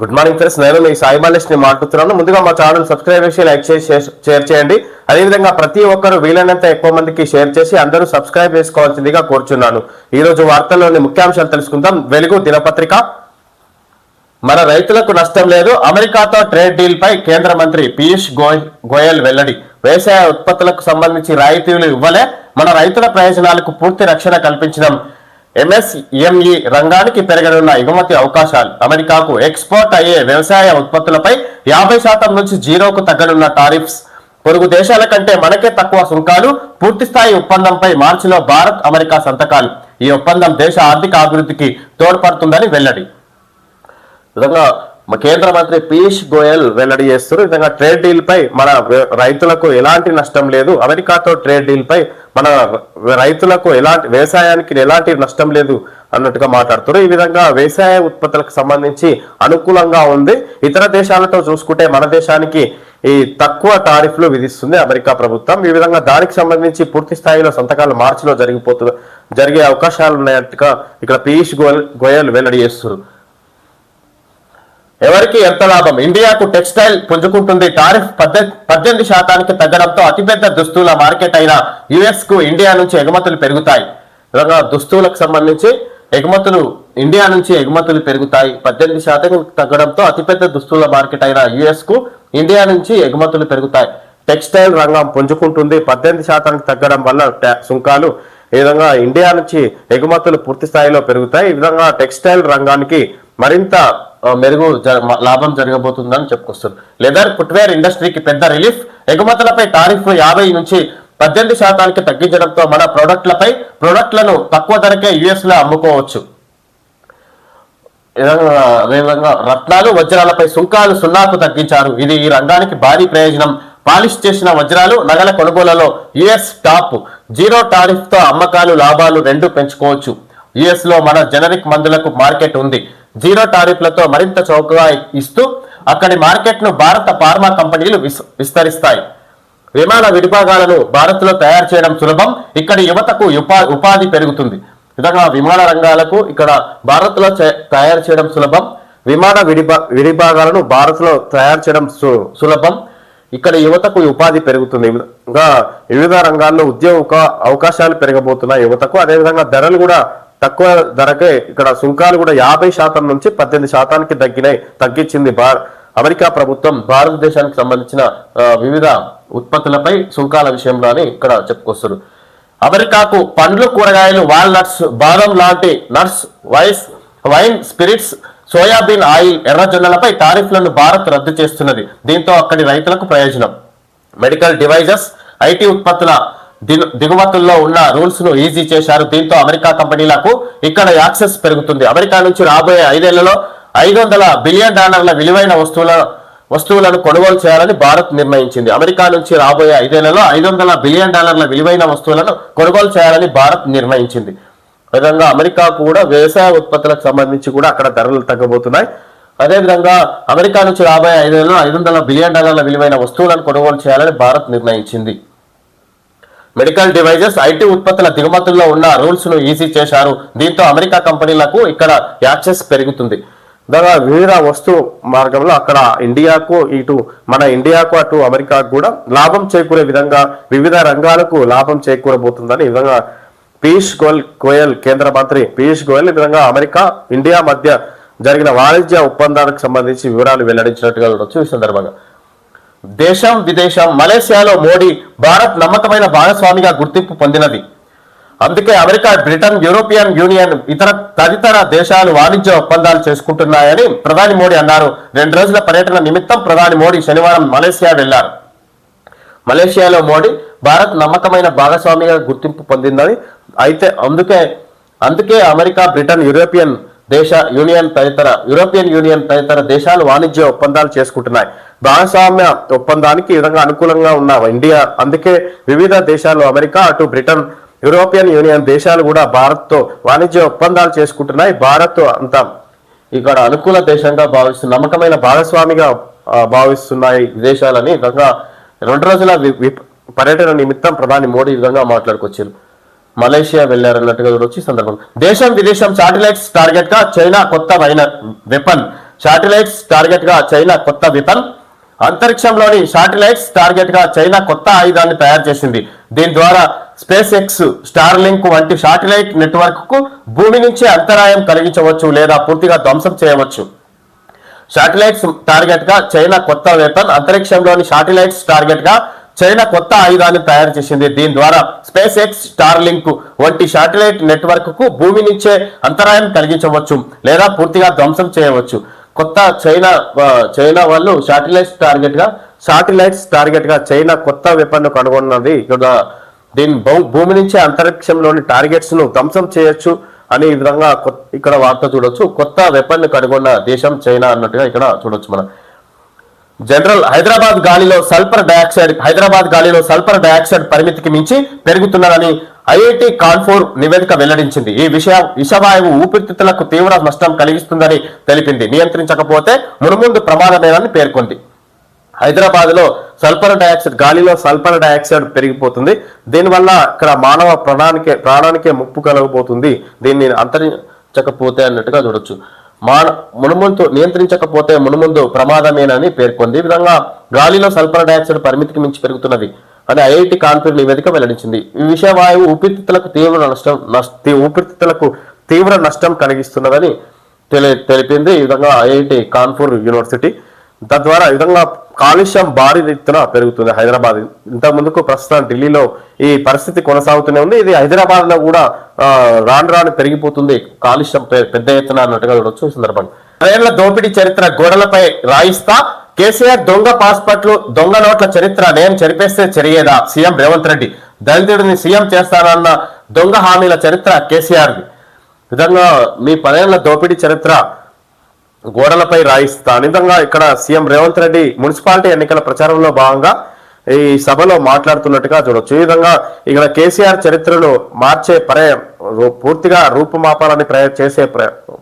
Good morning friends నేను మీ సాయి బాలేష్ మాట్లాడుతున్నాను. ముందుగా మా ఛానల్ సబ్స్క్రైబ్ చేసి లైక్ చేసి షేర్- చేయండి. అదేవిధంగా ప్రతి ఒక్కరు వీలైనంత ఎక్కువ మందికి షేర్ చేసి అందరూ సబ్స్క్రైబ్ చేసుకోవాల్సిందిగా కోరుచున్నాను. ఈ రోజు వార్తల్లోని ముఖ్యాంశాలు తెలుసుకుందాం. వెలుగు దినపత్రిక. మన రైతులకు నష్టం లేదు. అమెరికాతో ట్రేడ్ డీల్ పై కేంద్ర మంత్రి పీయూష్ గోయ్- గోయల్ వెల్లడి. వ్యవసాయ ఉత్పత్తులకు సంబంధించి రాయితీలు ఇవ్వలే. మన రైతుల ప్రయోజనాలకు పూర్తి రక్షణ కల్పించడం ఎంఎస్ఎంఈ రంగానికి పెరగనున్న ఎగుమతి అవకాశాలు అమెరికాకు ఎక్స్పోర్ట్ అయ్యే వ్యవసాయ ఉత్పత్తులపై యాభై శాతం నుంచి జీరోకు తగ్గనున్న టారిఫ్స్. పొరుగు దేశాల కంటే మనకే తక్కువ సుంకాలు పూర్తి స్థాయి ఒప్పందంపై మార్చిలో భారత్ అమెరికా సంతకాలు. ఈ ఒప్పందం దేశ ఆర్థిక అభివృద్ధికి తోడ్పడుతుందని వెల్లడి. విధంగా కేంద్ర మంత్రి పీయూష్ గోయల్ వెల్లడి చేస్తున్నారు. ఈ విధంగా ట్రేడ్ డీల్ పై మన రైతులకు ఎలాంటి నష్టం లేదు. అమెరికాతో ట్రేడ్ డీల్ పై మన రైతులకు ఎలాంటి వ్యవసాయానికి ఎలాంటి నష్టం లేదు అన్నట్టుగా మాట్లాడుతున్నారు. ఈ విధంగా వ్యవసాయ ఉత్పత్తులకు సంబంధించి అనుకూలంగా ఉంది. ఇతర దేశాలతో చూసుకుంటే మన దేశానికి ఈ తక్కువ టారిఫ్లు విధిస్తుంది అమెరికా ప్రభుత్వం. ఈ విధంగా దానికి సంబంధించి పూర్తి స్థాయిలో సంతకాలు మార్చిలో జరిగిపోతు జరిగే అవకాశాలు ఉన్నట్టుగా ఇక్కడ పీయూష్ గోయల్ గోయల్ వెల్లడి చేస్తున్నారు. ఎవరికి ఎంత లాభం? ఇండియాకు టెక్స్టైల్ పుంజుకుంటుంది. టారిఫ్ పద్దె- పద్దెనిమిది శాతానికి తగ్గడంతో అతిపెద్ద దుస్తుల మార్కెట్ అయిన యుఎస్కు ఇండియా నుంచి ఎగుమతులు పెరుగుతాయి. విధంగా దుస్తులకు సంబంధించి ఎగుమతులు ఇండియా నుంచి ఎగుమతులు పెరుగుతాయి. పద్దెనిమిది శాతం తగ్గడంతో అతిపెద్ద దుస్తుల మార్కెట్ అయిన యుఎస్కు ఇండియా నుంచి ఎగుమతులు పెరుగుతాయి. టెక్స్టైల్ రంగం పుంజుకుంటుంది. పద్దెనిమిది శాతానికి తగ్గడం వల్ల సుంకాలు ఈ విధంగా ఇండియా నుంచి ఎగుమతులు పూర్తి స్థాయిలో పెరుగుతాయి. ఈ విధంగా టెక్స్టైల్ రంగానికి మరింత మెరుగు లాభం జరగబోతుందని చెప్పుకొస్తుంది లెదర్ ఫుట్వేర్ ఇండస్ట్రీకి పెద్ద రిలీఫ్ ఎగుమతులపై టారిఫ్ యాభై నుంచి పద్దెనిమిది శాతానికి తగ్గించడంతో మన ప్రోడక్ట్లపై ప్రోడక్ట్లను తక్కువ ధరకే యుఎస్లో అమ్ముకోవచ్చు విధంగా రత్నాలు వజ్రాలపై సుంకాలు సున్నాకు తగ్గించారు. ఇది ఈ రంగానికి భారీ ప్రయోజనం. పాలిష్ చేసిన వజ్రాలు నగల కొనుగోలలో యుఎస్ టాప్. జీరో టారిఫ్తో అమ్మకాలు లాభాలు రెండు పెంచుకోవచ్చు. యుఎస్లో మన జనరిక్ మందులకు మార్కెట్ ఉంది. జీరో టారిఫ్లతో మరింత చౌకగా ఇస్తూ అక్కడి మార్కెట్ను భారత ఫార్మా కంపెనీలు విస్- విస్తరిస్తాయి. విమాన విడిభాగాలను భారత్లో తయారు చేయడం సులభం. ఇక్కడ యువతకు ఉపా ఉపాధి పెరుగుతుంది. విధంగా విమాన రంగాలకు ఇక్కడ భారత్లో తయారు చేయడం సులభం. విమాన విడిభా విడిభాగాలను భారత్లో తయారు చేయడం సు- సులభం. ఇక్కడ యువతకు ఉపాధి పెరుగుతుంది. ఇంకా వివిధ రంగాల్లో ఉద్యోగ అవకాశాలు పెరగబోతున్నాయి యువతకు. అదేవిధంగా ధరలు కూడా తక్కువ ధరకే ఇక్కడ సుంకాలు కూడా యాభై శాతం నుంచి పద్దెనిమిది శాతానికి తగ్గినాయి తగ్గించింది భార అమెరికా ప్రభుత్వం భారతదేశానికి సంబంధించిన వివిధ ఉత్పత్తులపై సుంకాల విషయంలో అని ఇక్కడ చెప్పుకొస్తారు. అమెరికాకు పండ్లు కూరగాయలు వాల్నట్స్ బాదం లాంటి నట్స్ వైస్ వైన్ స్పిరిట్స్ సోయాబీన్ ఆయిల్ ఎర్రజొన్నలపై టారిఫ్లను భారత్ రద్దు చేస్తున్నది. దీంతో అక్కడి రైతులకు ప్రయోజనం. మెడికల్ డివైజెస్ ఐటీ ఉత్పత్తుల దిగు- దిగుమతుల్లో ఉన్న రూల్స్ను ఈజీ చేశారు. దీంతో అమెరికా కంపెనీలకు ఇక్కడ యాక్సెస్ పెరుగుతుంది. అమెరికా నుంచి రాబోయే ఐదేళ్ళలో ఐదు వందల బిలియన్ డాలర్ల విలువైన వస్తువుల వస్తువులను కొనుగోలు చేయాలని భారత్ నిర్ణయించింది. అమెరికా నుంచి రాబోయే ఐదేళ్ళలో ఐదు వందల బిలియన్ డాలర్ల విలువైన వస్తువులను కొనుగోలు చేయాలని భారత్ నిర్ణయించింది. విధంగా అమెరికా కూడా వ్యవసాయ ఉత్పత్తులకు సంబంధించి కూడా అక్కడ ధరలు తగ్గబోతున్నాయి. అదేవిధంగా అమెరికా నుంచి రాబోయే వేల ఐదు వందల బిలియన్ డాలర్ల విలువైన వస్తువులను కొనుగోలు చేయాలని భారత్ నిర్ణయించింది. మెడికల్ డివైజెస్ ఐటీ ఉత్పత్తుల దిగుమతుల్లో ఉన్న రూల్స్ను ఈజీ చేశారు. దీంతో అమెరికా కంపెనీలకు ఇక్కడ యాక్సెస్ పెరుగుతుంది. దాని వివిధ వస్తు మార్గంలో అక్కడ ఇండియాకు ఇటు మన ఇండియాకు అటు అమెరికాకు కూడా లాభం చేకూరే విధంగా వివిధ రంగాలకు లాభం చేకూరబోతుందని ఈ విధంగా పీయూష్ గోయల్ గోయల్ కేంద్ర మంత్రి పీయూష్ గోయల్. ఈ విధంగా అమెరికా ఇండియా మధ్య జరిగిన వాణిజ్య ఒప్పందానికి సంబంధించి వివరాలు వెల్లడించినట్టుగా చూడొచ్చు ఈ సందర్భంగా. దేశం విదేశం మలేసియాలో మోడీ భారత్ నమ్మకమైన భాగస్వామిగా గుర్తింపు పొందినది. అందుకే అమెరికా బ్రిటన్ యూరోపియన్ యూనియన్ ఇతర తదితర దేశాలు వాణిజ్య ఒప్పందాలు చేసుకుంటున్నాయని ప్రధాని మోడీ అన్నారు. రెండు రోజుల పర్యటన నిమిత్తం ప్రధాని మోడీ శనివారం మలేసియా వెళ్ళారు. మలేషియాలో మోడీ భారత్ నమ్మకమైన భాగస్వామిగా గుర్తింపు పొందిందని అయితే అందుకే అందుకే అమెరికా బ్రిటన్ యూరోపియన్ దేశ యూనియన్ తదితర యూరోపియన్ యూనియన్ తదితర దేశాలు వాణిజ్య ఒప్పందాలు చేసుకుంటున్నాయి. భాగస్వామ్య ఒప్పందానికి ఈ విధంగా అనుకూలంగా ఉన్న ఇండియా అందుకే వివిధ దేశాలు అమెరికా అటు బ్రిటన్ యూరోపియన్ యూనియన్ దేశాలు కూడా భారత్తో వాణిజ్య ఒప్పందాలు చేసుకుంటున్నాయి. భారత్ అంతా ఇక్కడ అనుకూల దేశంగా భావిస్తున్న నమ్మకమైన భాగస్వామిగా భావిస్తున్నాయి దేశాలని. విధంగా రెండు రోజుల వి- పర్యటన నిమిత్తం ప్రధాని మోడీ విధంగా మాట్లాడుకొచ్చారు. మలేషియా వెళ్ళారన్నట్టుగా చూడొచ్చు సందర్భం. దేశం విదేశం శాటిలైట్స్ టార్గెట్గా చైనా కొత్త వెపన్. శాటిలైట్స్ టార్గెట్గా చైనా కొత్త వెపన్. అంతరిక్షంలోని శాటిలైట్స్ టార్గెట్గా చైనా కొత్త ఆయుధాన్ని తయారు చేసింది. దీని ద్వారా స్పేస్ ఎక్స్ స్టార్ లింక్ వంటి శాటిలైట్ నెట్వర్క్కు భూమి నుంచి అంతరాయం కలిగించవచ్చు లేదా పూర్తిగా ధ్వంసం చేయవచ్చు. శాటిలైట్స్ టార్గెట్గా చైనా కొత్త వెపన్. అంతరిక్షంలోని శాటిలైట్స్ టార్గెట్గా చైనా కొత్త ఆయుధాన్ని తయారు చేసింది. దీని ద్వారా స్పేస్ ఎక్స్ స్టార్ లింక్ వంటి శాటిలైట్ నెట్వర్క్కు భూమి నుంచే అంతరాయం కలిగించవచ్చు లేదా పూర్తిగా ధ్వంసం చేయవచ్చు. కొత్త చైనా చైనా వాళ్ళు శాటిలైట్స్ టార్గెట్గా శాటిలైట్స్ టార్గెట్గా చైనా కొత్త వెపన్ కనుగొన్నది. ఇక్కడ దీని భూమి నుంచే అంతరిక్షంలోని టార్గెట్స్ను ధ్వంసం చేయొచ్చు అనే విధంగా ఇక్కడ వార్త చూడొచ్చు. కొత్త వెపన్ కనుగొన్న దేశం చైనా అన్నట్టుగా ఇక్కడ చూడొచ్చు మనం. జనరల్ హైదరాబాద్ గాలిలో సల్ఫర్ డయాక్సైడ్ హైదరాబాద్ గాలిలో సల్ఫర్ డయాక్సైడ్ పరిమితికి మించి పెరుగుతున్నారని ఐఐటి కాన్పూర్ నివేదిక వెల్లడించింది. ఈ విషయం విషవాయువు ఊపిరితిత్తులకు తీవ్ర నష్టం కలిగిస్తుందని తెలిపింది. నియంత్రించకపోతే మునుముందు ప్రమాదమేనని పేర్కొంది. హైదరాబాద్లో సల్ఫర్ డయాక్సైడ్ గాలిలో సల్ఫర్ డయాక్సైడ్ పెరిగిపోతుంది. దీనివల్ల ఇక్కడ మానవ ప్రాణానికే ప్రాణానికే ముప్పు కలగబోతుంది. దీన్ని అంతరించకపోతే అన్నట్టుగా చూడొచ్చు. మాన మునుముందు నియంత్రించకపోతే మునుముందు ప్రమాదమేనని పేర్కొంది. ఈ విధంగా గాలిలో సల్ఫర్ డయాక్సైడ్ పరిమితికి మించి పెరుగుతున్నది అని ఐఐటి కాన్పూర్ నివేదిక వెల్లడించింది. ఈ విషవాయువు ఊపిరితిత్తులకు తీవ్ర నష్టం ఊపిరితిత్తులకు తీవ్ర నష్టం కలిగిస్తున్నదని తెలి తెలిపింది. ఈ విధంగా ఐఐటి కాన్పూర్ యూనివర్సిటీ. తద్వారా ఈ విధంగా కాలుష్యం భారీ ఎత్తున పెరుగుతుంది హైదరాబాద్. ఇంతకు ముందుకు ప్రస్తుతం ఢిల్లీలో ఈ పరిస్థితి కొనసాగుతూనే ఉంది. ఇది హైదరాబాద్లో కూడా రాను రాను పెరిగిపోతుంది. కాలుష్యం పెద్ద ఎత్తున అన్నట్టుగా చూడొచ్చు ఈ సందర్భంగా. ట్రైన్ల దోపిడీ చరిత్ర గోడలపై రాయిస్తా. కేసీఆర్ దొంగ పాస్పోర్ట్లు దొంగ నోట్ల చరిత్ర నేను చెరిపేస్తే చెరిగేదా? సీఎం రేవంత్ రెడ్డి. దళితుడిని సీఎం చేస్తానన్న దొంగ హామీల చరిత్ర కేసీఆర్ది. విధంగా మీ పదేళ్ళ దోపిడీ చరిత్ర గోడలపై రాయిస్తా. నిజంగా ఇక్కడ సీఎం రేవంత్ రెడ్డి మున్సిపాలిటీ ఎన్నికల ప్రచారంలో భాగంగా ఈ సభలో మాట్లాడుతున్నట్టుగా చూడొచ్చు. ఈ విధంగా ఇక్కడ కేసీఆర్ చరిత్రను మార్చే ప్రయ పూర్తిగా రూపుమాపాలని ప్రయ చేసే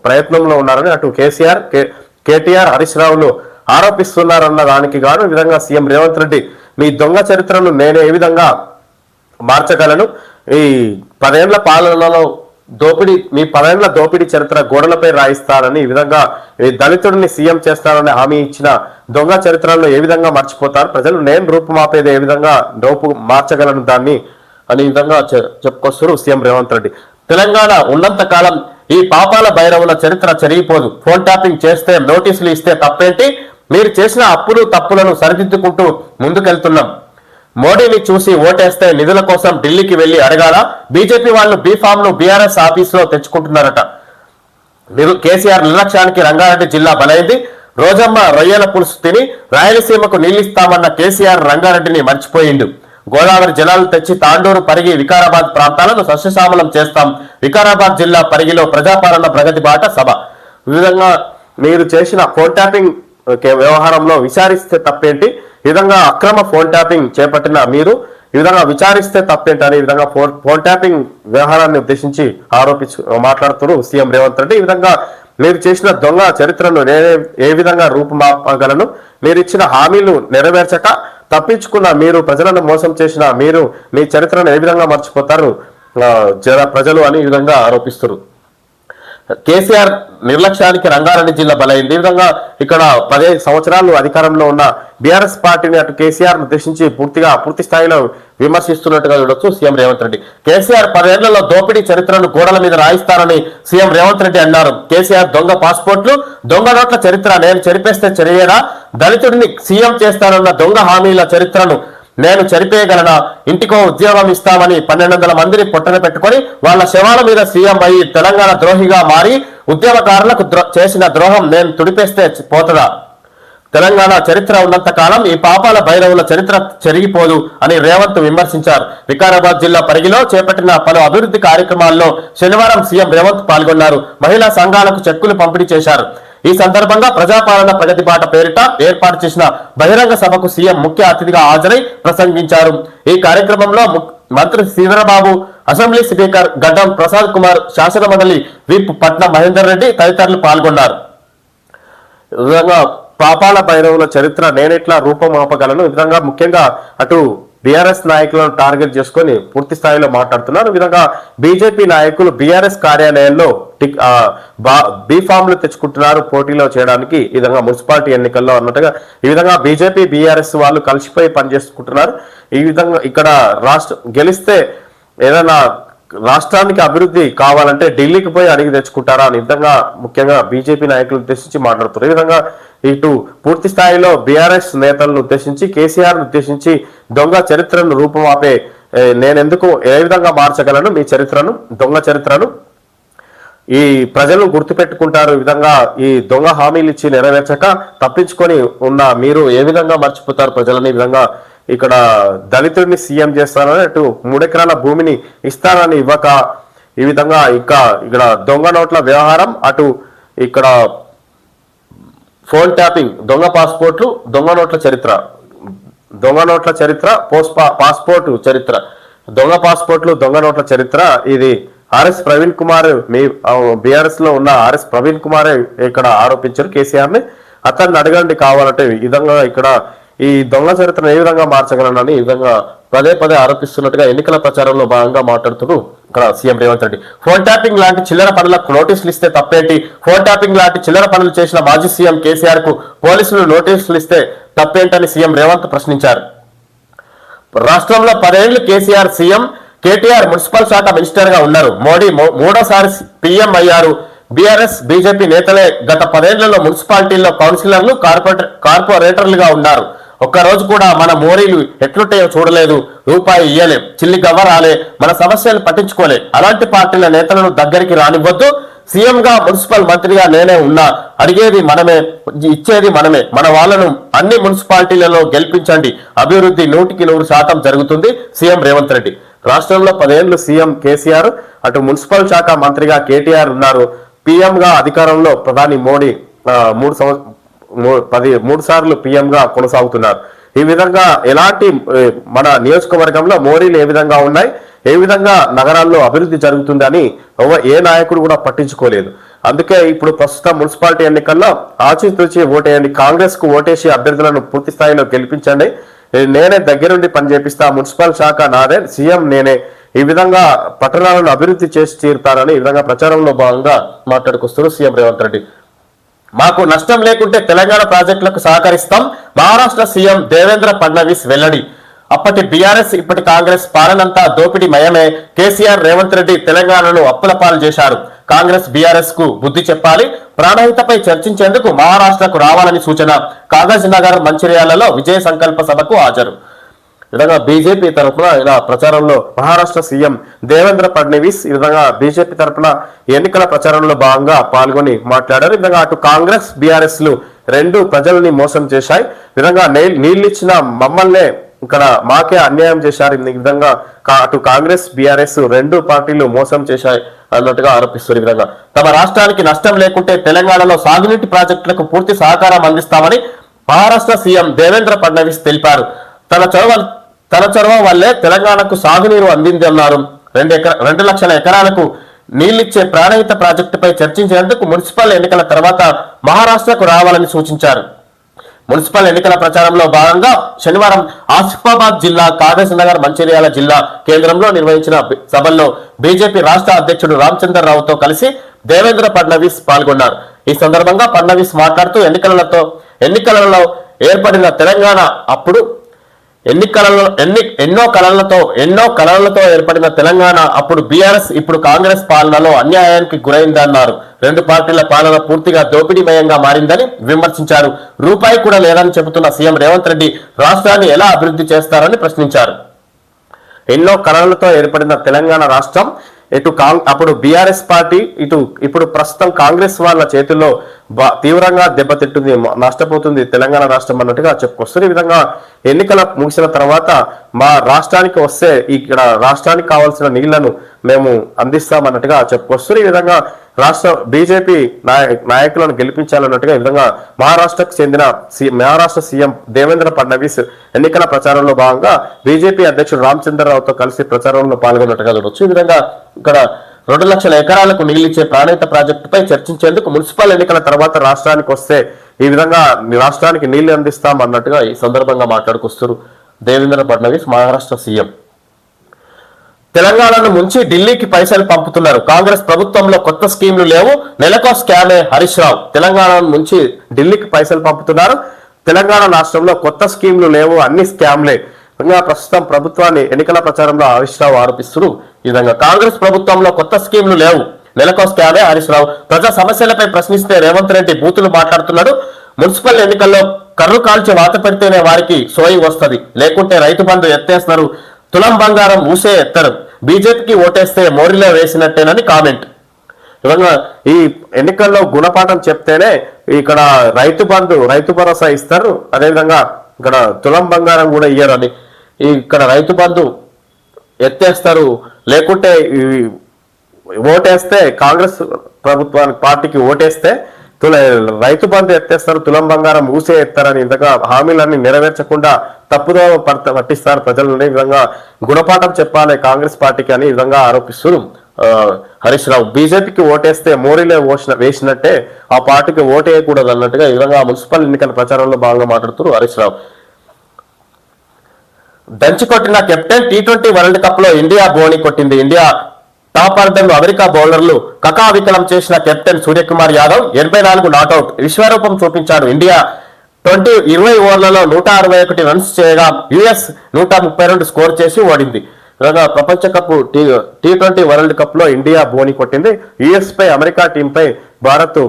ప్రయత్నంలో ఉన్నారని అటు కేసీఆర్ కే- కేటీఆర్ హరీష్ రావులు ఆరోపిస్తున్నారన్న దానికి గాను ఈ విధంగా సీఎం రేవంత్ రెడ్డి మీ దొంగ చరిత్రను నేను ఏ విధంగా మార్చగలను. ఈ పదేళ్ళ పాలనలో దోపిడీ మీ పదేళ్ళ దోపిడీ చరిత్ర గోడలపై రాయిస్తారని ఈ విధంగా దళితుడిని సీఎం చేస్తారని హామీ ఇచ్చిన దొంగ చరిత్రలను ఏ విధంగా మర్చిపోతారు? ప్రజలు నేను రూపుమాపేది ఏ విధంగా రూపు మార్చగలను దాన్ని అని విధంగా చెప్పుకొస్తారు సీఎం రేవంత్ రెడ్డి. తెలంగాణ ఉన్నంత కాలం ఈ పాపాల భైరవుల చరిత్ర చెరిగిపోదు. ఫోన్ ట్యాపింగ్ చేస్తే నోటీసులు ఇస్తే తప్పేంటి? మీరు చేసిన అప్పులు తప్పులను సరిదిద్దుకుంటూ ముందుకెళ్తున్నాం. మోడీని చూసి ఓటేస్తే నిధుల కోసం ఢిల్లీకి వెళ్ళి అడగాల? బీజేపీ వాళ్ళు బీఫామ్ను బీఆర్ఎస్ ఆఫీస్లో తెచ్చుకుంటున్నారట కేసీఆర్ నిర్లక్ష్యానికి రంగారెడ్డి జిల్లా బలైంది. రోజమ్మ రొయ్యల పులుసు తిని రాయలసీమకు నీళ్ళిస్తామన్న కేసీఆర్ రంగారెడ్డిని మర్చిపోయిండు. గోదావరి జలాలు తెచ్చి తాండూరు పరిగి వికారాబాద్ ప్రాంతాలను సస్యశ్యామలం చేస్తాం. వికారాబాద్ జిల్లా పరిగిలో ప్రజాపాలన ప్రగతి బాట సభ. ఈ విధంగా మీరు చేసిన ఫోన్ ట్యాపింగ్ ఓకే, వ్యవహారంలో విచారిస్తే తప్పేంటి? ఈ విధంగా అక్రమ ఫోన్ ట్యాపింగ్ చేపట్టిన మీరు ఈ విధంగా విచారిస్తే తప్పేంటి అని ఈ విధంగా ఫోన్ ఫోన్ ట్యాపింగ్ వ్యవహారాన్ని ఉద్దేశించి ఆరోపించు మాట్లాడుతున్నారు సీఎం రేవంత్ రెడ్డి. ఈ విధంగా మీరు చేసిన దొంగ చరిత్రను నేనే ఏ విధంగా రూపుమాపగలను? మీరు ఇచ్చిన హామీలు నెరవేర్చక తప్పించుకున్న మీరు ప్రజలను మోసం చేసిన మీరు మీ చరిత్రను ఏ విధంగా మర్చిపోతారు? ప్రజలు అని ఈ విధంగా ఆరోపిస్తారు కేసీఆర్ నిర్లక్ష్యానికి రంగారెడ్డి జిల్లా బలైంది. ఈ విధంగా ఇక్కడ పదిహేను సంవత్సరాలు అధికారంలో ఉన్న బీఆర్ఎస్ పార్టీని అటు కేసీఆర్ ఉద్దేశించి పూర్తిగా పూర్తి స్థాయిలో విమర్శిస్తున్నట్టుగా చూడొచ్చు సీఎం రేవంత్ రెడ్డి. కేసీఆర్ పదేళ్ళలో దోపిడీ చరిత్రను గోడల మీద రాయిస్తారని సీఎం రేవంత్ రెడ్డి అన్నారు. కేసీఆర్ దొంగ పాస్పోర్ట్లు దొంగ నోట్ల చరిత్ర నేను చెరిపేస్తే చెరియేరా దళితుడిని సీఎం చేస్తానన్న దొంగ హామీల చరిత్రను నేను చరిపేయగలనా ఇంటికో ఉద్యోగం ఇస్తామని పన్నెండు వందల మందిని పొట్టన పెట్టుకొని వాళ్ళ శవాల మీద సీఎం అయ్యి తెలంగాణ ద్రోహిగా మారి ఉద్యమకారులకు ద్రో- చేసిన ద్రోహం నేను తుడిపేస్తే పోతదా? తెలంగాణ చరిత్ర ఉన్నంత కాలం ఈ పాపాల భైరవుల చరిత్ర చెరిగిపోదు అని రేవంత్ విమర్శించారు. వికారాబాద్ జిల్లా పరిగిలో చేపట్టిన పలు అభివృద్ధి కార్యక్రమాల్లో శనివారం సీఎం రేవంత్ పాల్గొన్నారు. మహిళా సంఘాలకు చెక్కులు పంపిణీ చేశారు. ఈ సందర్భంగా ప్రజాపాలన ప్రగతి బాట పేరిట ఏర్పాటు చేసిన బహిరంగ సభకు సీఎం ముఖ్య అతిథిగా హాజరై ప్రసంగించారు. ఈ కార్యక్రమంలో ము- మంత్రి శ్రీధరబాబు అసెంబ్లీ స్పీకర్ గడ్డం ప్రసాద్ కుమార్ శాసనమండలి విప్ పట్నం మహేందర్ రెడ్డి తదితరులు పాల్గొన్నారు. విధంగా పాపాల భైరవుల చరిత్ర నేనెట్లా రూపమాపగలను? ఈ విధంగా ముఖ్యంగా అటు బీఆర్ఎస్ నాయకులను టార్గెట్ చేసుకొని పూర్తి స్థాయిలో మాట్లాడుతున్నారు. విధంగా బీజేపీ నాయకులు బీఆర్ఎస్ కార్యాలయంలో టిక్ బా- బీ ఫామ్లు తెచ్చుకుంటున్నారు పోటీలో చేయడానికి. ఈ విధంగా మున్సిపాలిటీ ఎన్నికల్లో అన్నట్టుగా ఈ విధంగా బీజేపీ బీఆర్ఎస్ వాళ్ళు కలిసిపోయి పనిచేసుకుంటున్నారు. ఈ విధంగా ఇక్కడ రాష్ట్ర గెలిస్తే ఏదైనా రాష్ట్రానికి అభివృద్ధి కావాలంటే ఢిల్లీకి పోయి అడిగి తెచ్చుకుంటారా అని విధంగా ముఖ్యంగా బీజేపీ నాయకులు ఉద్దేశించి మాట్లాడుతున్నారు. ఈ విధంగా ఇటు పూర్తి స్థాయిలో బీఆర్ఎస్ నేతలను ఉద్దేశించి కేసీఆర్ను ఉద్దేశించి దొంగ చరిత్రను రూపుమాపే నేనెందుకు ఏ విధంగా మార్చగలను మీ చరిత్రను దొంగ చరిత్రను? ఈ ప్రజలు గుర్తుపెట్టుకుంటారు ఈ విధంగా ఈ దొంగ హామీలు ఇచ్చి నెరవేర్చక తప్పించుకొని ఉన్న మీరు ఏ విధంగా మర్చిపోతారు ప్రజలని ఈ విధంగా ఇక్కడ దళితుడిని సీఎం చేస్తానని అటు మూడెకరాల భూమిని ఇస్తానని ఇవ్వక ఈ విధంగా ఇంకా ఇక్కడ దొంగ నోట్ల వ్యవహారం అటు ఇక్కడ ఫోన్ ట్యాపింగ్ దొంగ పాస్పోర్ట్లు దొంగ నోట్ల చరిత్ర. దొంగ నోట్ల చరిత్ర పోస్ట్ పా- పాస్పోర్ట్ చరిత్ర. దొంగ పాస్పోర్ట్లు దొంగ నోట్ల చరిత్ర ఇది ఆర్ఎస్ ప్రవీణ్ కుమార్ మీ బీఆర్ఎస్లో ఉన్న ఆర్ఎస్ ప్రవీణ్ కుమార్ ఇక్కడ ఆరోపించారు కేసీఆర్ని అతన్ని అడగండి కావాలంటే ఈ విధంగా ఇక్కడ ఈ దొంగ చరిత్రను ఏ విధంగా మార్చగలనని ఈ విధంగా పదే పదే ఆరోపిస్తున్నట్టుగా ఎన్నికల ప్రచారంలో భాగంగా మాట్లాడుతూ ఇక్కడ CM Revanth Reddy. Phone tapping లాంటి చిల్లర పనులకు నోటీసులు ఇస్తే తప్పేంటి? ఫోన్ ట్యాపింగ్ లాంటి చిల్లర పనులు చేసిన మాజీ సీఎం కేసీఆర్కు పోలీసులు నోటీసులు ఇస్తే తప్పేంటని సీఎం రేవంత్ ప్రశ్నించారు. రాష్ట్రంలో పదేళ్ళు కేసీఆర్ సీఎం కేటీఆర్ మున్సిపల్ శాఖ మినిస్టర్గా ఉన్నారు. మోడీ మూడోసారి పీఎం అయ్యారు. బీఆర్ఎస్ బీజేపీ నేతలే గత పదేళ్ళలో మున్సిపాలిటీల్లో కౌన్సిలర్లు కార్పొరేటర్లుగా ఉన్నారు. ఒక్క రోజు కూడా మన మోరీలు ఎట్లుంటాయో చూడలేదు. రూపాయి ఇయ్యలే. చిల్లి గవ్వ రాలే. మన సమస్యలు పట్టించుకోలే. అలాంటి పార్టీల నేతలను దగ్గరికి రానివ్వద్దు. సీఎం గా మున్సిపల్ మంత్రిగా నేనే ఉన్నా. అడిగేది మనమే ఇచ్చేది మనమే. మన వాళ్ళను అన్ని మున్సిపాలిటీలలో గెలిపించండి. అభివృద్ధి నూటికి నూరు శాతం జరుగుతుంది. సీఎం రేవంత్ రెడ్డి. రాష్ట్రంలో పదేళ్ళు సీఎం కేసీఆర్ అటు మున్సిపల్ శాఖ మంత్రిగా కేటీఆర్ ఉన్నారు. పీఎంగా అధికారంలో ప్రధాని మోడీ మూడు సంవత్సరం పది మూడు సార్లు పీఎంగా కొనసాగుతున్నారు. ఈ విధంగా ఎలాంటి మన నియోజకవర్గంలో మోరీలు ఏ విధంగా ఉన్నాయి ఏ విధంగా నగరాల్లో అభివృద్ధి జరుగుతుందని ఏ నాయకుడు కూడా పట్టించుకోలేదు. అందుకే ఇప్పుడు ప్రస్తుతం మున్సిపాలిటీ ఎన్నికల్లో ఆచితూచి ఓటేయండి కాంగ్రెస్కు ఓటేసి అభ్యర్థులను పూర్తి స్థాయిలో గెలిపించండి. నేనే దగ్గరుండి పని చేపిస్తా మున్సిపల్ శాఖ నాదే సీఎం నేనే. ఈ విధంగా పట్టణాలను అభివృద్ధి చేసి తీరుతానని ఈ విధంగా ప్రచారంలో భాగంగా మాట్లాడుకొస్తున్నారు సీఎం రేవంత్ రెడ్డి. మాకు నష్టం లేకుంటే తెలంగాణ ప్రాజెక్టులకు సహకరిస్తాం. మహారాష్ట్ర సీఎం దేవేంద్ర ఫడ్నవీస్ వెల్లడి. అప్పటి బీఆర్ఎస్ ఇప్పటి కాంగ్రెస్ పాలనంతా దోపిడీ మయమే కేసీఆర్ రేవంత్ రెడ్డి తెలంగాణను అప్పుల పాలు చేశారు. కాంగ్రెస్ బీఆర్ఎస్కు బుద్ధి చెప్పాలి ప్రాణహితపై చర్చించేందుకు మహారాష్ట్రకు రావాలని సూచన కాగజ్ నగర్ మంచిర్యాలలో విజయ సంకల్ప సభకు హాజరు. విధంగా బీజేపీ తరఫున ఇలా ప్రచారంలో మహారాష్ట్ర సీఎం దేవేంద్ర ఫడ్నవీస్ ఈ విధంగా బీజేపీ తరఫున ఎన్నికల ప్రచారంలో భాగంగా పాల్గొని మాట్లాడారు. ఈ విధంగా అటు కాంగ్రెస్ బీఆర్ఎస్లు రెండు ప్రజల్ని మోసం చేశాయి. విధంగా నీళ్ళిచ్చిన మమ్మల్నే ఇక్కడ మాకే అన్యాయం చేశారు. ఈ విధంగా అటు కాంగ్రెస్ బీఆర్ఎస్ రెండు పార్టీలు మోసం చేశాయి అన్నట్టుగా ఆరోపిస్తున్న విధంగా. తమ రాష్ట్రానికి నష్టం లేకుంటే తెలంగాణలో సాగునీటి ప్రాజెక్టులకు పూర్తి సహకారం అందిస్తామని మహారాష్ట్ర సీఎం దేవేంద్ర ఫడ్నవీస్ తెలిపారు. తన చొరవ తన చొరవ వల్లే తెలంగాణకు సాగునీరు అందింది అన్నారు. రెండు ఎకర రెండు లక్షల ఎకరాలకు నీళ్ళిచ్చే ప్రాణహిత ప్రాజెక్టుపై చర్చించేందుకు మున్సిపల్ ఎన్నికల తర్వాత మహారాష్ట్రకు రావాలని సూచించారు. మున్సిపల్ ఎన్నికల ప్రచారంలో భాగంగా శనివారం ఆసిఫాబాద్ జిల్లా కాగజ్ నగర్ మంచిర్యాల జిల్లా కేంద్రంలో నిర్వహించిన సభల్లో బీజేపీ రాష్ట్ర అధ్యక్షుడు రామచందర్ రావుతో కలిసి దేవేంద్ర ఫడ్నవీస్ పాల్గొన్నారు. ఈ సందర్భంగా ఫడ్నవీస్ మాట్లాడుతూ ఎన్నికలతో ఎన్నికలలో ఏర్పడిన తెలంగాణ అప్పుడు ఎన్ని కళలు ఎన్ని ఎన్నో కళలతో ఎన్నో కళలతో ఏర్పడిన తెలంగాణ అప్పుడు బీఆర్ఎస్ ఇప్పుడు కాంగ్రెస్ పాలనలో అన్యాయానికి గురైందన్నారు. రెండు పార్టీల పాలన పూర్తిగా దోపిడీమయంగా మారిందని విమర్శించారు. రూపాయి కూడా లేదని చెబుతున్న సీఎం రేవంత్ రెడ్డి రాష్ట్రాన్ని ఎలా అభివృద్ధి చేస్తారని ప్రశ్నించారు. ఎన్నో కళలతో ఏర్పడిన తెలంగాణ రాష్ట్రం ఇటు కాంగ్ అప్పుడు బీఆర్ఎస్ పార్టీ ఇటు ఇప్పుడు ప్రస్తుతం కాంగ్రెస్ వాళ్ళ చేతుల్లో తీవ్రంగా దెబ్బతింటుంది నష్టపోతుంది తెలంగాణ రాష్ట్రం అన్నట్టుగా చెప్పుకొస్తుంది. ఈ విధంగా ఎన్నికల ముగిసిన తర్వాత మా రాష్ట్రానికి వస్తే ఇక్కడ రాష్ట్రానికి కావాల్సిన నీళ్ళను మేము అందిస్తామన్నట్టుగా చెప్పుకొస్తారు ఈ విధంగా రాష్ట్ర బీజేపీ నాయకులను గెలిపించాలన్నట్టుగా ఈ విధంగా మహారాష్ట్రకు చెందిన మహారాష్ట్ర సీఎం దేవేంద్ర ఫడ్నవీస్ ఎన్నికల ప్రచారంలో భాగంగా బీజేపీ అధ్యక్షుడు రామచంద్రరావుతో కలిసి ప్రచారంలో పాల్గొన్నట్టుగా చూడవచ్చు ఈ విధంగా ఇక్కడ రెండు లక్షల ఎకరాలకు నీళ్ళిచ్చే ప్రాణిత ప్రాజెక్టుపై చర్చించేందుకు మున్సిపల్ ఎన్నికల తర్వాత రాష్ట్రానికి వస్తే ఈ విధంగా రాష్ట్రానికి నీళ్ళు అందిస్తాం అన్నట్టుగా ఈ సందర్భంగా మాట్లాడుకొస్తారు దేవేంద్ర ఫడ్నవీస్ మహారాష్ట్ర సీఎం. తెలంగాణను ముంచి ఢిల్లీకి పైసలు పంపుతున్నారు. కాంగ్రెస్ ప్రభుత్వంలో కొత్త స్కీమ్లు లేవు. నెలకో స్కామే హరీష్ రావు. తెలంగాణను ముంచి ఢిల్లీకి పైసలు పంపుతున్నారు. తెలంగాణ రాష్ట్రంలో కొత్త స్కీమ్లు లేవు. అన్ని స్కామ్లే. ఇంకా ప్రస్తుతం ప్రభుత్వాన్ని ఎన్నికల ప్రచారంలో హరీష్ రావు ఆరోపిస్తున్నారు. ఈ విధంగా కాంగ్రెస్ ప్రభుత్వంలో కొత్త స్కీమ్లు లేవు. నెలకో స్కామే హరీష్ రావు. ప్రజా సమస్యలపై ప్రశ్నిస్తే రేవంత్ రెడ్డి బూతులు మాట్లాడుతున్నాడు. మున్సిపల్ ఎన్నికల్లో కర్రు కాల్చి వాత పెడితేనే వారికి సోయి వస్తది. లేకుంటే రైతు బంధు ఎత్తేస్తున్నారు తులం బంగారం ఊసే ఎత్తరు. బీజేపీకి ఓటేస్తే మోరీలో వేసినట్టేనని కామెంట్. విధంగా ఈ ఎన్నికల్లో గుణపాఠం చెప్తేనే ఇక్కడ రైతు బంధు రైతు భరోసా ఇస్తారు. అదేవిధంగా ఇక్కడ తులం బంగారం కూడా ఇయ్యరని. ఇక్కడ రైతు బంధు ఎత్తేస్తారు. లేకుంటే ఈ ఓటేస్తే కాంగ్రెస్ ప్రభుత్వానికి పార్టీకి ఓటేస్తే తుల రైతు బంధు ఎత్తేస్తారు తులం బంగారం ఊసే ఎత్తారని ఇంతగా హామీలన్నీ నెరవేర్చకుండా తప్పుదో పడత పట్టిస్తారు ప్రజలని. ఈ విధంగా గుణపాఠం చెప్పాలి కాంగ్రెస్ పార్టీకి అని ఈ విధంగా ఆరోపిస్తున్నారు. హరీష్ రావు. బీజేపీకి ఓటేస్తే మోరీలో ఓసిన వేసినట్టే ఆ పార్టీకి ఓటేయకూడదు అన్నట్టుగా ఈ విధంగా మున్సిపల్ ఎన్నికల ప్రచారంలో భాగంగా మాట్లాడుతున్నారు హరీష్ రావు. దంచి కొట్టిన కెప్టెన్ టీ ట్వంటీ వరల్డ్ కప్లో ఇండియా బోని కొట్టింది. ఇండియా టాప్ ఆర్డర్ అమెరికా బౌలర్లు కకావికలం చేసిన కెప్టెన్ సూర్యకుమార్ యాదవ్ ఎనభై నాలుగు నాటౌట్ విశ్వరూపం చూపించాడు ఇండియా ట్వంటీ ఇరవై ఓవర్లలో నూట అరవై ఒకటి రన్స్ చేయగా యుఎస్ నూట ముప్పై రెండు స్కోర్ చేసి ఓడింది. ప్రపంచ cup T T twenty world కప్లో ఇండియా బోని కొట్టింది. యుఎస్ పై అమెరికా టీంపై భారత్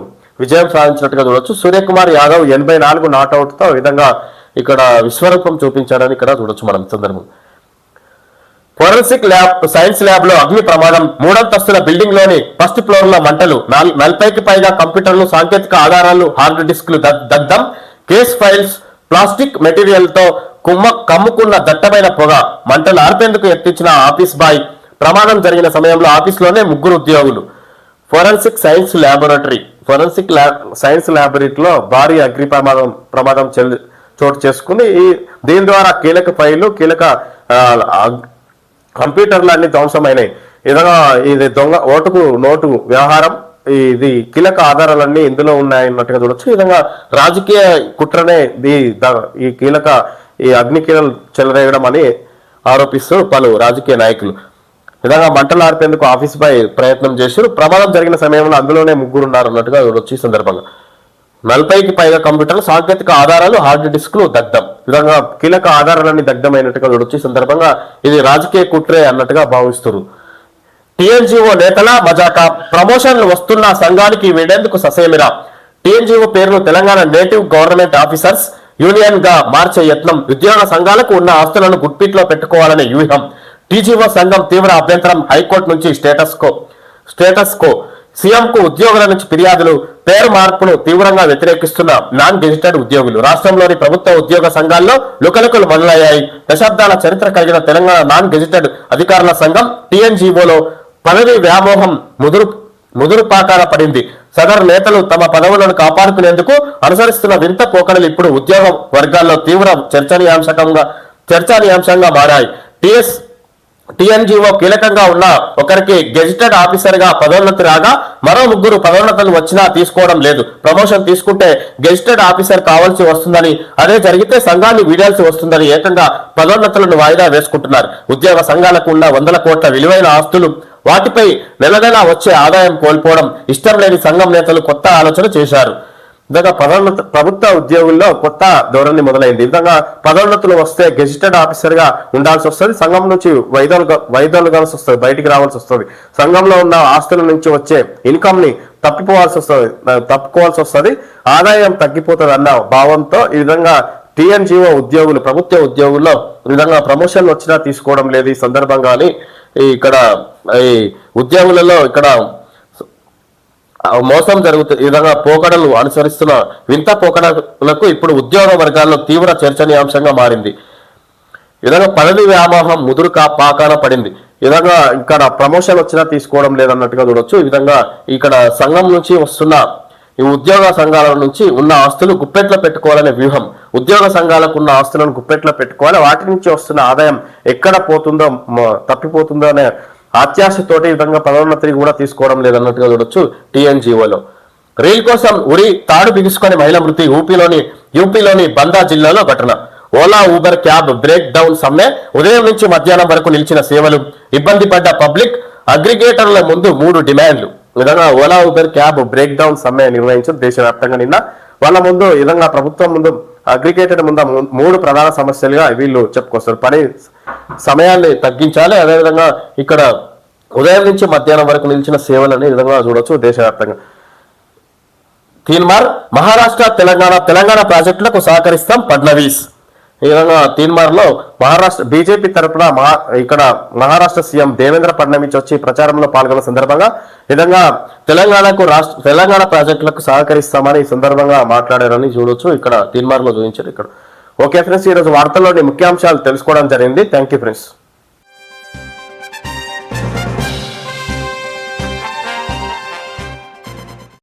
విజయం సాధించినట్టుగా చూడొచ్చు. సూర్యకుమార్ యాదవ్ ఎనభై నాలుగు నాట్అవుట్తో విధంగా ఇక్కడ విశ్వరూపం చూపించాడని ఇక్కడ చూడొచ్చు మనం సందర్భం ఫోరెన్సిక్ ల్యాబ్ సైన్స్ ల్యాబ్లో అగ్ని ప్రమాదం మూడంతస్తుల బిల్డింగ్లోని ఫస్ట్ ఫ్లోర్లో మంటలు నాల్- నలభైకి పైగా కంప్యూటర్లు సాంకేతిక ఆధారాలు హార్డ్ డిస్క్లు దగ్ధం కేస్ ఫైల్స్ ప్లాస్టిక్ మెటీరియల్తో కుమ్మ కమ్ముకున్న దట్టమైన పొగ. మంటలు ఆర్పేందుకు ఎత్తించిన ఆఫీస్ బాయ్. ప్రమాదం జరిగిన సమయంలో ఆఫీస్లోనే ముగ్గురు ఉద్యోగులు. Forensic science laboratory. Forensic lab science ల్యాబొరేటరీలో భారీ అగ్ని ప్రమాదం ప్రమాదం చోటు చేసుకుని ఈ దీని ద్వారా కీలక ఫైళ్ళు కీలక కంప్యూటర్లు అన్ని ధ్వంసమైనాయి. ఏదైనా ఇది దొంగ ఓటుకు నోటు వ్యవహారం. ఇది కీలక ఆధారాలన్నీ ఇందులో ఉన్నాయన్నట్టుగా చూడొచ్చు. ఈ విధంగా రాజకీయ కుట్రనే ఈ ఈ కీలక ఈ అగ్నికీలలు చెలరేగడం అని ఆరోపిస్తూ పలు రాజకీయ నాయకులు. విధంగా మంటలు ఆర్పేందుకు ఆఫీస్ పై ప్రయత్నం చేశారు. ప్రమాదం జరిగిన సమయంలో అందులోనే ముగ్గురు ఉన్నారు అన్నట్టుగా చూడొచ్చు ఈ సందర్భంగా. నలభైకి పైగా కంప్యూటర్లు సాంకేతిక ఆధారాలు హార్డ్ డిస్క్లు దగ్ధం. విధంగా కీలక ఆధారాలన్నీ దగ్ధమైనట్టుగా చూడొచ్చు ఈ సందర్భంగా ఇది రాజకీయ కుట్రే అన్నట్టుగా భావిస్తున్నారు. టీఎన్జిఓ నేతల మజాక ప్రమోషన్లు వస్తున్న సంఘానికి వీడేందుకు ససేమిరా? టీఎన్జీఓ పేరును తెలంగాణ నేటివ్ గవర్నమెంట్ ఆఫీసర్స్ యూనియన్గా మార్చే యత్నం ఉద్యోగ సంఘాలకు ఉన్న ఆస్తులను గుడ్పిట్లో పెట్టుకోవాలనే వ్యూహం. టీజీఓ సంఘం తీవ్ర అభ్యంతరం హైకోర్టు నుంచి స్టేటస్ కో స్టేటస్ కో సీఎంకు ఉద్యోగుల నుంచి ఫిర్యాదులు పేరు మార్పును తీవ్రంగా వ్యతిరేకిస్తున్న నాన్ గెజిటెడ్ ఉద్యోగులు. రాష్ట్రంలోని ప్రభుత్వ ఉద్యోగ సంఘాల్లో లుకలుకలు మొదలయ్యాయి. దశాబ్దాల చరిత్ర కలిగిన తెలంగాణ నాన్ గెజిటెడ్ అధికారుల సంఘం టీఎన్జీఓలో పదవి వ్యామోహం ముదురు ముదురుపాకాల పడింది. సదరు నేతలు తమ పదవులను కాపాడుకునేందుకు అనుసరిస్తున్న వింత పోకడలు ఇప్పుడు ఉద్యోగ వర్గాల్లో తీవ్ర చర్చనీయాంశకంగా చర్చనీయాంశంగా మారాయి. టీఎస్ టిఎన్జిఓ కీలకంగా ఉన్న ఒకరికి గెజిటెడ్ ఆఫీసర్గా పదోన్నతి రాగా మరో ముగ్గురు పదోన్నతులు వచ్చినా తీసుకోవడం లేదు. ప్రమోషన్ తీసుకుంటే గెజిటెడ్ ఆఫీసర్ కావాల్సి వస్తుందని అదే జరిగితే సంఘాన్ని వీడాల్సి వస్తుందని ఏకంగా పదోన్నతులను వాయిదా వేసుకుంటున్నారు. ఉద్యోగ సంఘాలకు ఉన్న వందల కోట్ల విలువైన ఆస్తులు వాటిపై నెల వచ్చే ఆదాయం కోల్పోవడం ఇష్టం లేని సంఘం నేతలు కొత్త ఆలోచన చేశారు. విధంగా పదోన్నత ప్రభుత్వ ఉద్యోగుల్లో కొత్త ధోరణి మొదలైంది. ఈ విధంగా పదోన్నతులు వస్తే గెజిటెడ్ ఆఫీసర్గా ఉండాల్సి వస్తుంది. సంఘం నుంచి వైదొలుగా వైదొలగాల్సి వస్తుంది. బయటికి రావాల్సి వస్తుంది. సంఘంలో ఉన్న ఆస్తుల నుంచి వచ్చే ఇన్కమ్ని తప్పిపోవాల్సి వస్తుంది. తప్పుకోవాల్సి వస్తుంది. ఆదాయం తగ్గిపోతుంది అన్న భావంతో ఈ విధంగా టిఎన్జిఓ ఉద్యోగులు ప్రభుత్వ ఉద్యోగుల్లో ఈ విధంగా ప్రమోషన్లు వచ్చినా తీసుకోవడం లేదు ఈ సందర్భంగా ఇక్కడ ఈ ఉద్యోగులలో ఇక్కడ మోసం జరుగుతుంది ఈ విధంగా పోకడలు అనుసరిస్తున్న వింత పోకడలకు ఇప్పుడు ఉద్యోగ వర్గాల్లో తీవ్ర చర్చనీయాంశంగా మారింది. ఈ విధంగా పదవి వ్యామోహం ముదురు కా పాకాన పడింది. ఈ విధంగా ఇక్కడ ప్రమోషన్ వచ్చినా తీసుకోవడం లేదన్నట్టుగా చూడొచ్చు. ఈ విధంగా ఇక్కడ సంఘం నుంచి వస్తున్న ఈ ఉద్యోగ సంఘాల నుంచి ఉన్న ఆస్తులు గుప్పెట్లో పెట్టుకోవాలనే వ్యూహం. ఉద్యోగ సంఘాలకు ఉన్న ఆస్తులను గుప్పెట్లో పెట్టుకోవాలి. వాటి నుంచి వస్తున్న ఆదాయం ఎక్కడ పోతుందో మ- తప్పిపోతుందో అనే అత్యాశతోటి ఈ విధంగా పదోన్నతిని కూడా తీసుకోవడం లేదన్నట్టుగా చూడొచ్చు టీఎన్జిఓలో. రైల్ కోసం ఉరి తాడు బిగుసుకొని మహిళ మృతి యూపీలోని యూపీలోని బందా జిల్లాలో ఘటన. Ola Uber cab breakdown సమ్మె ఉదయం నుంచి మధ్యాహ్నం వరకు నిలిచిన సేవలు. ఇబ్బంది పడ్డ పబ్లిక్ అగ్రిగేటర్ల ముందు మూడు డిమాండ్లు. విధంగా Ola Uber cab breakdown సమ్మె నిర్వహించారు దేశవ్యాప్తంగా నిన్న. వాళ్ళ ముందు విధంగా ప్రభుత్వం ముందు అగ్రిగేటెడ్ ముందు మూడు ప్రధాన సమస్యలుగా వీళ్ళు చెప్పుకొస్తారు. పని సమయాన్ని తగ్గించాలి. అదేవిధంగా ఇక్కడ ఉదయం నుంచి మధ్యాహ్నం వరకు నిలిచిన సేవలని ఈ విధంగా చూడొచ్చు దేశవ్యాప్తంగా. తీన్మార్ మహారాష్ట్ర తెలంగాణ తెలంగాణ ప్రాజెక్టులకు సహకరిస్తాం ఫడ్నవీస్ ఈ విధంగా తీన్మార్లో మహారాష్ట్ర బీజేపీ తరపున మహా ఇక్కడ మహారాష్ట్ర సీఎం దేవేంద్ర ఫడ్నవీస్ వచ్చి ప్రచారంలో పాల్గొన్న సందర్భంగా విధంగా తెలంగాణకు రాష్ట్ర తెలంగాణ ప్రాజెక్టులకు సహకరిస్తామని ఈ సందర్భంగా మాట్లాడారని చూడొచ్చు. ఇక్కడ తీన్మార్లో చూపించారు ఇక్కడ. ఓకే ఫ్రెండ్స్ ఈ రోజు వార్తల్లోని ముఖ్యాంశాలు తెలుసుకోవడం జరిగింది. Thank you friends.